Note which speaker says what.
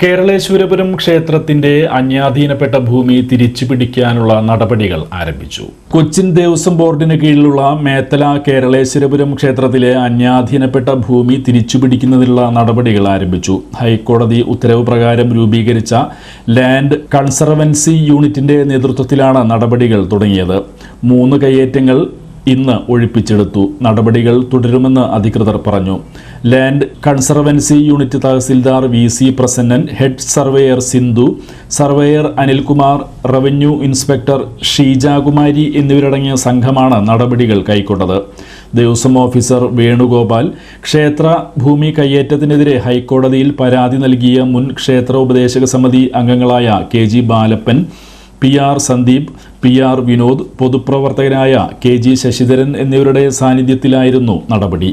Speaker 1: കേരളേശ്വരപുരം ക്ഷേത്രത്തിന്റെ അന്യാധീനപ്പെട്ട ഭൂമി തിരിച്ചു പിടിക്കാനുള്ള നടപടികൾ ആരംഭിച്ചു. കൊച്ചിൻ ദേവസ്വം ബോർഡിന് കീഴിലുള്ള മേത്തല കേരളേശ്വരപുരം ക്ഷേത്രത്തിലെ അന്യാധീനപ്പെട്ട ഭൂമി തിരിച്ചു പിടിക്കുന്നതിനുള്ള നടപടികൾ ആരംഭിച്ചു. ഹൈക്കോടതി ഉത്തരവ് പ്രകാരം രൂപീകരിച്ച ലാൻഡ് കൺസർവൻസി യൂണിറ്റിന്റെ നേതൃത്വത്തിലാണ് നടപടികൾ തുടങ്ങിയത്. മൂന്ന് കയ്യേറ്റങ്ങൾ ഇന്ന് ഒഴിപ്പിച്ചെടുത്തു. നടപടികൾ തുടരുമെന്ന് അധികൃതർ പറഞ്ഞു. Land conservancy unit tahsildar V C Prasannan head surveyor Sindhu surveyor Anilkumar revenue inspector Sheejakumari എന്നിവരടങ്ങിയ സംഘമാണ് നടപടികൾ കൈക്കൊണ്ടത്. ദേവസ്വം ഓഫീസർ വേണുഗോപാൽ ക്ഷേത്ര ഭൂമി കയ്യേറ്റത്തിനെതിരെ ഹൈക്കോടതിയിൽ പരാതി നൽകിയ മുൻ ക്ഷേത്ര ഉപദേശക സമിതി അംഗങ്ങളായ K G Balappan P R Sandeep P R Vinod പൊതുപ്രവർത്തകനായ K G Sasidharan എന്നിവരുടെ സാന്നിധ്യത്തിലായിരുന്നു നടപടി.